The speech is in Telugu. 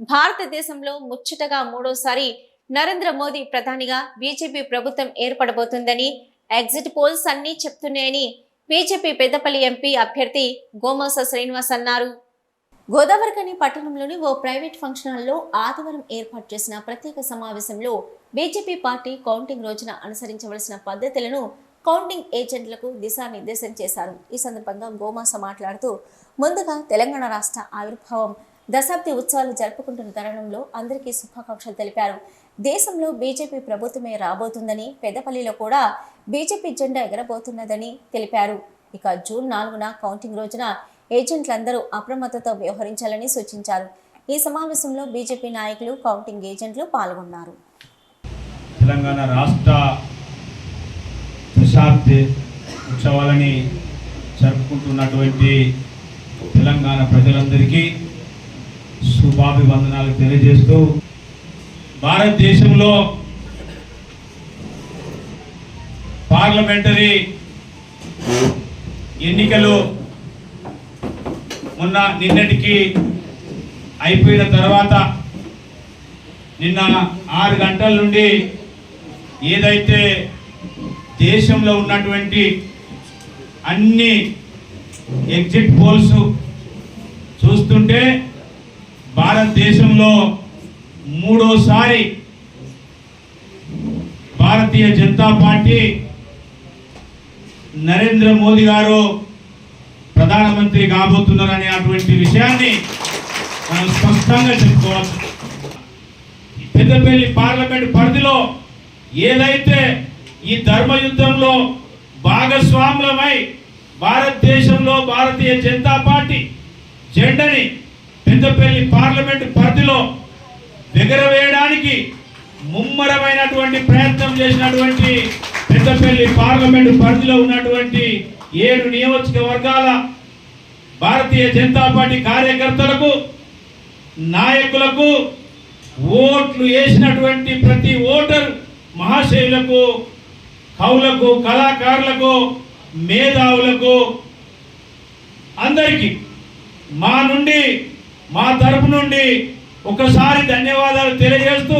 భారతదేశంలో ముచ్చటగా మూడోసారి నరేంద్ర మోదీ ప్రధానిగా బీజేపీ ప్రభుత్వం ఏర్పడబోతుందని ఎగ్జిట్ పోల్స్ అన్నీ చెప్తున్నాయని బీజేపీ పెద్దపల్లి ఎంపీ అభ్యర్థి గోమాస శ్రీనివాస్ అన్నారు. గోదావరికని పట్టణంలోని ఓ ప్రైవేట్ ఫంక్షన్ హాల్లో ఆదివారం ఏర్పాటు చేసిన ప్రత్యేక సమావేశంలో బీజేపీ పార్టీ కౌంటింగ్ రోజున అనుసరించవలసిన పద్ధతులను కౌంటింగ్ ఏజెంట్లకు దిశానిర్దేశం చేశారు. ఈ సందర్భంగా గోమాస మాట్లాడుతూ ముందుగా తెలంగాణ రాష్ట్ర ఆవిర్భావం దశాబ్ది ఉత్సవాలు జరుపుకుంటున్న తరుణంలో అందరికీ శుభాకాంక్షలు తెలిపారు. దేశంలో బీజేపీ ప్రభుత్వమే రాబోతుందని పెద్దపల్లిలో కూడా బీజేపీ జెండా ఎగరబోతున్నదని తెలిపారు. ఇక జూన్ నాలుగున కౌంటింగ్ రోజున ఏజెంట్లందరూ అప్రమత్తతో వ్యవహరించాలని సూచించారు. ఈ సమావేశంలో బీజేపీ నాయకులు కౌంటింగ్ ఏజెంట్లు పాల్గొన్నారు. తెలంగాణ రాష్ట్ర దశాబ్ది ఉత్సవాలని జరుపుకుంటున్నటువంటి తెలంగాణ ప్రజలందరికీ శుభాభివందనాలు తెలియజేస్తూ భారతదేశంలో పార్లమెంటరీ ఎన్నికలు మొన్న నిన్నటికి అయిపోయిన తర్వాత నిన్న ఆరు గంటల నుండి ఏదైతే దేశంలో ఉన్నటువంటి అన్ని ఎగ్జిట్ పోల్స్ చూస్తుంటే భారతదేశంలో మూడోసారి భారతీయ జనతా పార్టీ నరేంద్ర మోదీ గారు ప్రధానమంత్రి కాబోతున్నారనే అటువంటి విషయాన్ని మనం స్పష్టంగా చెప్పుకోవచ్చు. పెద్దపల్లి పార్లమెంట్ పరిధిలో ఏదైతే ఈ ధర్మయుద్ధంలో భాగస్వాములమై భారతదేశంలో భారతీయ జనతా పార్టీ జెండని పెద్దపల్లి పార్లమెంట్ పరిధిలో ఎగరవేయడానికి ముమ్మరమైనటువంటి ప్రయత్నం చేసినటువంటి పెద్దపల్లి పార్లమెంట్ పరిధిలో ఉన్నటువంటి ఏడు నియోజకవర్గాల భారతీయ జనతా పార్టీ కార్యకర్తలకు నాయకులకు ఓట్లు వేసినటువంటి ప్రతి ఓటరు మహాశయులకు కవులకు కళాకారులకు మేధావులకు అందరికీ మా నుండి మా తరపు నుండి ఒకసారి ధన్యవాదాలు తెలియజేస్తూ